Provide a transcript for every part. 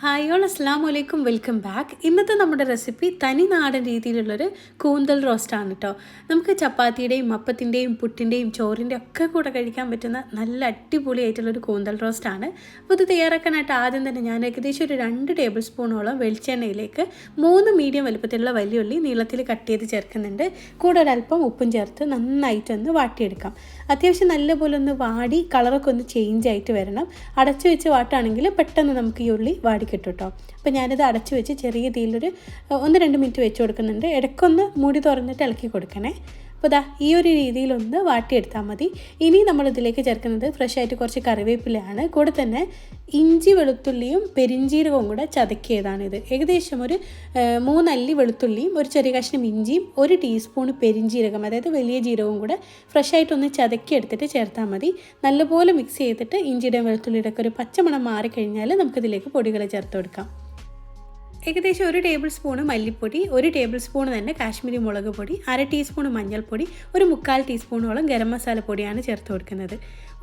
Hi all അസ്സാം വലൈക്കും welcome back ഇന്നത്തെ നമ്മുടെ റെസിപ്പി തനി നാടൻ രീതിയിലുള്ളൊരു കൂന്തൽ റോസ്റ്റാണ് കേട്ടോ നമുക്ക് ചപ്പാത്തിയുടെയും അപ്പത്തിന്റെയും പുട്ടിന്റെയും ചോറിന്റെയും ഒക്കെ കൂടെ കഴിക്കാൻ പറ്റുന്ന നല്ല അടിപൊളിയായിട്ടുള്ളൊരു കൂന്തൽ റോസ്റ്റാണ് അപ്പോൾ ഇത് തയ്യാറാക്കാനായിട്ട് ആദ്യം തന്നെ ഞാൻ ഏകദേശം ഒരു രണ്ട് ടേബിൾ സ്പൂണോളം വെളിച്ചെണ്ണയിലേക്ക് മൂന്ന് മീഡിയം വലുപ്പത്തിലുള്ള വലിയുള്ളി നീളത്തിൽ കട്ട് ചെയ്ത് ചേർക്കുന്നുണ്ട്. കൂടെ ഒരല്പം ഉപ്പും ചേർത്ത് നന്നായിട്ടൊന്ന് വാട്ടിയെടുക്കാം. അത്യാവശ്യം നല്ലപോലെ ഒന്ന് വാടി കളറൊക്കെ ഒന്ന് ചേഞ്ച് ആയിട്ട് വരണം. അടച്ചു വെച്ച് വാട്ടാണെങ്കിൽ പെട്ടെന്ന് നമുക്ക് ഈ ഉള്ളി വാടി കിട്ടും കേട്ടോ അപ്പോൾ ഞാനിത് അടച്ചു വെച്ച് ചെറിയ തീയിലൊരു ഒന്ന് രണ്ട് മിനിറ്റ് വെച്ച് കൊടുക്കുന്നുണ്ട്. ഇടയ്ക്കൊന്ന് മൂടി തുറന്നിട്ട് ഇളക്കി കൊടുക്കണേ. അപ്പോൾ ദാ ഈ ഒരു രീതിയിലൊന്ന് വാട്ടിയെടുത്താൽ മതി. ഇനി നമ്മൾ ഇതിലേക്ക് ചേർക്കുന്നത് ഫ്രഷ് ആയിട്ട് കുറച്ച് കറിവേപ്പിലയാണ്. കൂടെ തന്നെ ഇഞ്ചി വെളുത്തുള്ളിയും പെരിഞ്ചീരകവും കൂടെ ചതക്കിയതാണിത് ഏകദേശം ഒരു മൂന്നല്ലി വെളുത്തുള്ളിയും ഒരു ചെറിയ കഷ്ണം ഇഞ്ചിയും ഒരു ടീസ്പൂൺ പെരിഞ്ചീരകം അതായത് വലിയ ജീരകവും കൂടെ ഫ്രഷ് ആയിട്ടൊന്ന് ചതക്കി എടുത്തിട്ട് ചേർത്താൽ മതി. നല്ലപോലെ മിക്സ് ചെയ്തിട്ട് ഇഞ്ചിയുടെയും വെളുത്തുള്ളിയുടെയൊക്കെ ഒരു പച്ചമണം മാറിക്കഴിഞ്ഞാൽ നമുക്കിതിലേക്ക് പൊടികൾ ചേർത്ത് കൊടുക്കാം. ഏകദേശം ഒരു ടേബിൾ സ്പൂണ് മല്ലിപ്പൊടി ഒരു ടേബിൾ സ്പൂൺ തന്നെ കാശ്മീരി മുളക് പൊടി അര ടീസ്പൂൺ മഞ്ഞൾപ്പൊടി ഒരു മുക്കാൽ ടീസ്പൂണോളം ഗരം മസാല പൊടിയാണ് ചേർത്ത് കൊടുക്കുന്നത്.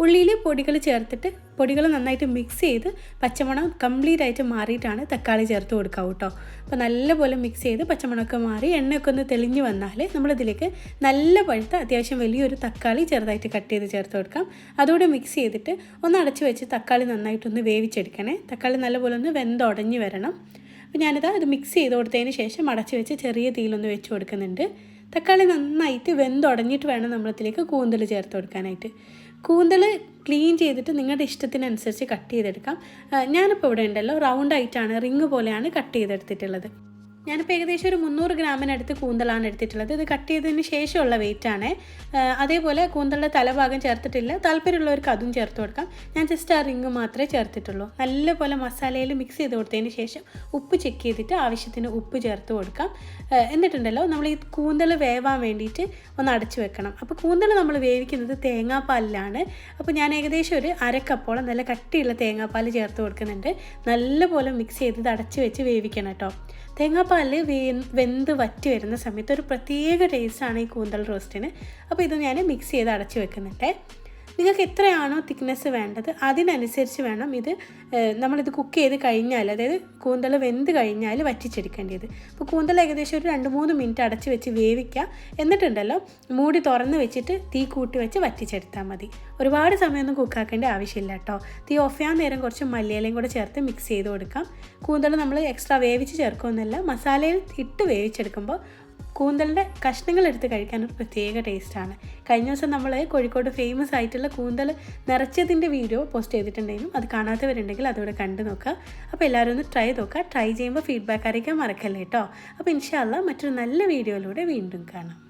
ഉള്ളിയിൽ പൊടികൾ ചേർത്തിട്ട് പൊടികൾ നന്നായിട്ട് മിക്സ് ചെയ്ത് പച്ചമണം കംപ്ലീറ്റ് ആയിട്ട് മാറിയിട്ടാണ് തക്കാളി ചേർത്ത് കൊടുക്കുക കേട്ടോ അപ്പോൾ നല്ലപോലെ മിക്സ് ചെയ്ത് പച്ചമണമൊക്കെ മാറി എണ്ണയൊക്കെ ഒന്ന് തെളിഞ്ഞ് വന്നാൽ നമ്മളിതിലേക്ക് നല്ല പഴുത്ത അത്യാവശ്യം വലിയൊരു തക്കാളി ചെറുതായിട്ട് കട്ട് ചെയ്ത് ചേർത്ത് കൊടുക്കാം. അതോടെ മിക്സ് ചെയ്തിട്ട് ഒന്ന് അടച്ച് വെച്ച് തക്കാളി നന്നായിട്ടൊന്ന് വേവിച്ചെടുക്കണേ. തക്കാളി നല്ലപോലെ ഒന്ന് വെന്തുടഞ്ഞ് വരണം. അപ്പോൾ ഞാനിത് അത് മിക്സ് ചെയ്ത് കൊടുത്തതിന് ശേഷം അടച്ച് വെച്ച് ചെറിയ തീയിലൊന്ന് വെച്ച് കൊടുക്കുന്നുണ്ട്. തക്കാളി നന്നായിട്ട് വെന്തുടഞ്ഞിട്ട് വേണം നമ്മളത്തിലേക്ക് കൂന്തൽ ചേർത്ത് കൊടുക്കാനായിട്ട്. കൂന്തൽ ക്ലീൻ ചെയ്തിട്ട് നിങ്ങളുടെ ഇഷ്ടത്തിനനുസരിച്ച് കട്ട് ചെയ്തെടുക്കാം. ഞാനിപ്പോൾ ഇവിടെ ഉണ്ടല്ലോ റൗണ്ട് ആയിട്ടാണ് റിങ് പോലെയാണ് കട്ട് ചെയ്തെടുത്തിട്ടുള്ളത്. ഞാനിപ്പോൾ ഏകദേശം ഒരു മുന്നൂറ് ഗ്രാമിനടുത്ത് കൂന്തളാണ് എടുത്തിട്ടുള്ളത്. ഇത് കട്ട് ചെയ്തതിന് ശേഷമുള്ള വെയിറ്റാണ് അതേപോലെ കൂന്തളുടെ തലഭാഗം ചേർത്തിട്ടില്ല. താല്പര്യമുള്ളവർക്ക് അതും ചേർത്ത് കൊടുക്കാം. ഞാൻ ജസ്റ്റ് ആ റിങ് മാത്രമേ ചേർത്തിട്ടുള്ളൂ. നല്ലപോലെ മസാലയിൽ മിക്സ് ചെയ്ത് കൊടുത്തതിന് ശേഷം ഉപ്പ് ചെക്ക് ചെയ്തിട്ട് ആവശ്യത്തിന് ഉപ്പ് ചേർത്ത് കൊടുക്കാം. എന്നിട്ടുണ്ടല്ലോ നമ്മൾ ഈ കൂന്തൽ വേവാൻ വേണ്ടിയിട്ട് ഒന്ന് അടച്ചു വെക്കണം. അപ്പോൾ കൂന്തൽ നമ്മൾ വേവിക്കുന്നത് തേങ്ങാപ്പാലിലാണ്. അപ്പോൾ ഞാൻ ഏകദേശം ഒരു അരക്കപ്പോളം നല്ല കട്ടിയുള്ള തേങ്ങാപ്പാൽ ചേർത്ത് കൊടുക്കുന്നുണ്ട്. നല്ലപോലെ മിക്സ് ചെയ്ത് അടച്ചു വെച്ച് വേവിക്കണം കേട്ടോ. തേങ്ങാപ്പാൽ വേ വെന്ത് വറ്റി വരുന്ന സമയത്ത് ഒരു പ്രത്യേക ടേസ്റ്റാണ് ഈ കൂന്തൽ റോസ്റ്റിന് അപ്പോൾ ഇത് ഞാൻ മിക്സ് ചെയ്ത് അടച്ചു വെക്കുന്നുണ്ട്. നിങ്ങൾക്ക് എത്രയാണോ തിക്നെസ് വേണ്ടത് അതിനനുസരിച്ച് വേണം ഇത് നമ്മളിത് കുക്ക് ചെയ്ത് കഴിഞ്ഞാൽ അതായത് കൂന്തൽ വെന്ത് കഴിഞ്ഞാൽ വറ്റിച്ചെടുക്കേണ്ടത്. അപ്പോൾ കൂന്തൽ ഏകദേശം ഒരു രണ്ട് മൂന്ന് മിനിറ്റ് അടച്ച് വെച്ച് വേവിക്കുക എന്നിട്ടുണ്ടല്ലോ മൂടി തുറന്ന് വെച്ചിട്ട് തീ കൂട്ടി വെച്ച് വറ്റിച്ചെടുത്താൽ മതി. ഒരുപാട് സമയമൊന്നും കുക്കാക്കേണ്ട ആവശ്യമില്ല കേട്ടോ. തീ ഓഫ് ചെയ്യാൻ നേരം കുറച്ച് മല്ലിയിലയും കൂടെ ചേർത്ത് മിക്സ് ചെയ്ത് കൊടുക്കാം. കൂന്തൽ നമ്മൾ എക്സ്ട്രാ വേവിച്ച് ചേർക്കുമെന്നല്ല മസാലയിൽ ഇട്ട് വേവിച്ചെടുക്കുമ്പോൾ കൂന്തലിന്റെ കഷ്ണങ്ങൾ എടുത്ത് കഴിക്കാൻ ഒരു പ്രത്യേക ടേസ്റ്റാണ്. കഴിഞ്ഞ ദിവസം നമ്മൾ കോഴിക്കോട് ഫേമസ് ആയിട്ടുള്ള കൂന്തൽ നിറച്ചതിന്റെ വീഡിയോ പോസ്റ്റ് ചെയ്തിട്ടുണ്ടെങ്കിലും അത് കാണാത്തവരുണ്ടെങ്കിൽ അതോടെ കണ്ടു നോക്കുക. അപ്പോൾ എല്ലാവരും ഒന്ന് ട്രൈ നോക്കുക. ട്രൈ ചെയ്യുമ്പോൾ ഫീഡ്ബാക്ക് അറിയിക്കാൻ മറക്കല്ലേ കേട്ടോ അപ്പോൾ ഇൻഷാല്ല മറ്റൊരു നല്ല വീഡിയോയിലൂടെ വീണ്ടും കാണാം.